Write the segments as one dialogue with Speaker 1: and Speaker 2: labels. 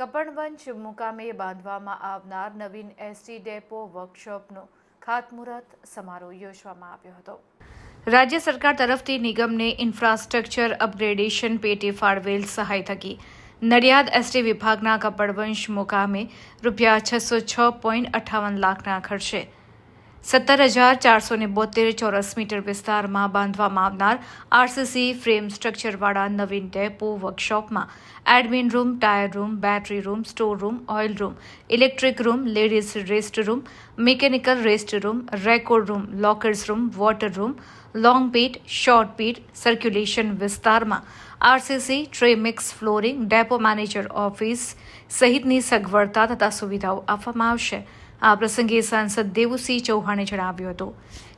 Speaker 1: કપણવંજ મુકામે બાંધવામાં આવનાર નવીન એસટી ડેપો વર્કશોપનો ખાતમુહૂર્ત સમારોહ યોજવામાં આવ્યો હતો. રાજ્ય સરકાર તરફથી નિગમને ઇન્ફ્રાસ્ટ્રક્ચર અપગ્રેડેશન પેટે ફાળવેલ સહાય થકી નડિયાદ એસટી વિભાગના કપડવંશ મુકામે રૂપિયા છસો છ પોઈન્ટ અઠ્ઠાવન લાખના ખર્ચે સત્તર હજાર ચારસો ને બોતેર ચોરસ મીટર વિસ્તારમાં બાંધવામાં આવનાર આરસીસી ફ્રેમ સ્ટ્રક્ચરવાળા નવીન ડેપો વર્કશોપમાં admin room, tyre room, battery room, store room, oil room, electric room, ladies rest room, mechanical rest room, record room, lockers room, water room, long pit, short pit, circulation વિસ્તારમાં RCC tray mix flooring, depot manager office સહિતની સગવડતા તથા સુવિધાઓ આપવામાં આવશે. આ પ્રસંગે સાંસદ દેવુસિંહ ચૌહાણે જણાવ્યું હતું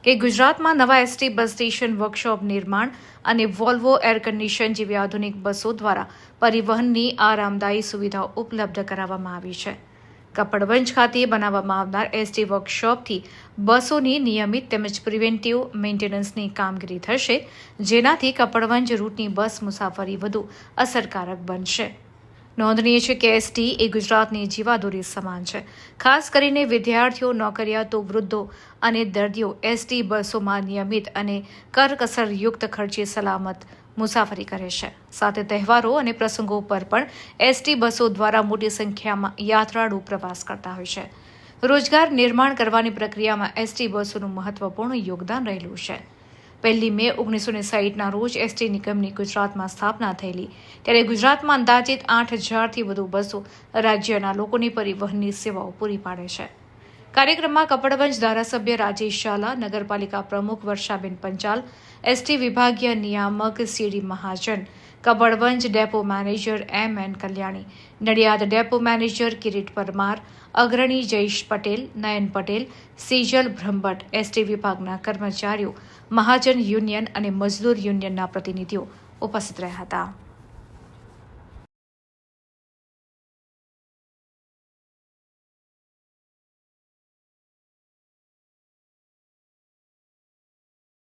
Speaker 1: કે ગુજરાતમાં નવા એસટી બસ સ્ટેશન વર્કશોપ નિર્માણ અને વોલ્વો એર કન્ડિશન જેવી આધુનિક બસો દ્વારા પરિવહનની આરામદાયી સુવિધાઓ ઉપલબ્ધ કરાવવામાં આવી છે. કપડવંજ ખાતે બનાવવામાં આવનાર એસટી વર્કશોપથી બસોની નિયમિત તેમજ પ્રિવેન્ટિવ મેન્ટેનન્સની કામગીરી થશે, જેનાથી કપડવંજ રૂટની બસ મુસાફરી વધુ અસરકારક બનશે. નોંધનીય છે કે એસટી એ ગુજરાતની જીવાદોરી સમાન છે. ખાસ કરીને વિદ્યાર્થીઓ, નોકરિયાતો, વૃદ્ધો અને દર્દીઓ એસટી બસોમાં નિયમિત અને કરકસરયુક્ત ખર્ચે સલામત મુસાફરી કરે છે. સાથે તહેવારો અને પ્રસંગો પર પણ એસટી બસો દ્વારા મોટી સંખ્યામાં યાત્રાળુ પ્રવાસ કરતા હોય છે. રોજગાર નિર્માણ કરવાની પ્રક્રિયામાં એસટી બસોનું મહત્વપૂર્ણ યોગદાન રહેલું છે. પહેલી મે ઓગણીસો ને સાહીઠના રોજ એસટી નિગમની ગુજરાતમાં સ્થાપના થયેલી. ત્યારે ગુજરાતમાં અંદાજિત આઠ હજારથી વધુ બસો રાજ્યના લોકોની પરિવહનની સેવાઓ પૂરી પાડે છે. કાર્યક્રમમાં કપડવંજ ધારાસભ્ય રાજેશ શાલા, નગરપાલિકા પ્રમુખ વર્ષાબેન પંચાલ, એસટી વિભાગીય નિયામક C D Mahajan Kapadvanj depot manager M N Kalyani, Nadiad depot manager Kirit Parmar, અગ્રણી જયેશ પટેલ, નયન પટેલ, સીજલ બ્રહ્મભટ્ટ, એસટી વિભાગના કર્મચારીઓ, મહાજન યુનિયન અને મજદૂર યુનિયનના પ્રતિનિધિઓ ઉપસ્થિત રહ્યા હતા.